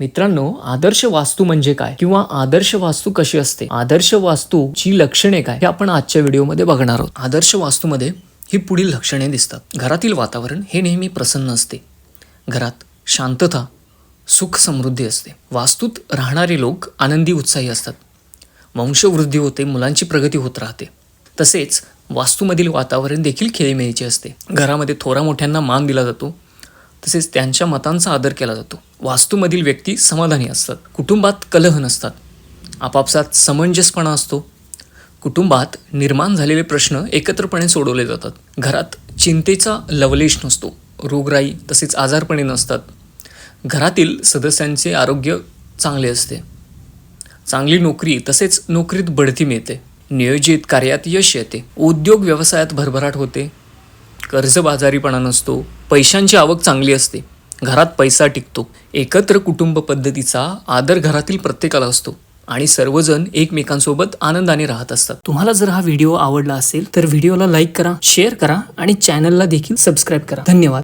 मित्रांनो आदर्श वास्तू म्हणजे काय? किंवा आदर्श वास्तू कशी असते? आदर्श वास्तूची लक्षणे काय? हे आपण आजच्या व्हिडिओमध्ये बघणार आहोत. आदर्श वास्तूमध्ये ही पुढील लक्षणे दिसतात. घरातील वातावरण हे नेहमी प्रसन्न असते. घरात शांतता सुख समृद्धी असते. वास्तूत राहणारे लोक आनंदी उत्साही असतात. वंशवृद्धी होते मुलांची प्रगती होत राहते. तसेच वास्तूमधील वातावरण देखील खेळीमेळीचे असते. घरामध्ये थोरा मोठ्यांना मान दिला जातो. तसेच त्यांच्या मतांचा आदर केला जातो. वास्तूमधील व्यक्ती समाधानी असतात. कुटुंबात कलह नसतात. आपापसात समंजसपणा असतो. कुटुंबात निर्माण झालेले प्रश्न एकत्रपणे सोडवले जातात. घरात चिंतेचा लवलेश नसतो. रोगराई तसेच आजारपणे नसतात. घरातील सदस्यांचे आरोग्य चांगले असते. चांगली नोकरी तसेच नोकरीत बढती मिळते. नियोजित कार्यात यश येते. उद्योग व्यवसायात भरभराट होते. कर्जबाजारीपणा नसतो. पैशांची आवक चांगली असते. घरात पैसा टिकतो. एकत्र कुटुंब पद्धतीचा आदर घरातील प्रत्येकाला असतो आणि सर्वजण एकमेकांसोबत आनंदाने राहत असतात. तुम्हाला जर हा व्हिडिओ आवडला असेल तर व्हिडिओला लाईक करा शेअर करा आणि चॅनलला देखील सबस्क्राईब करा. धन्यवाद.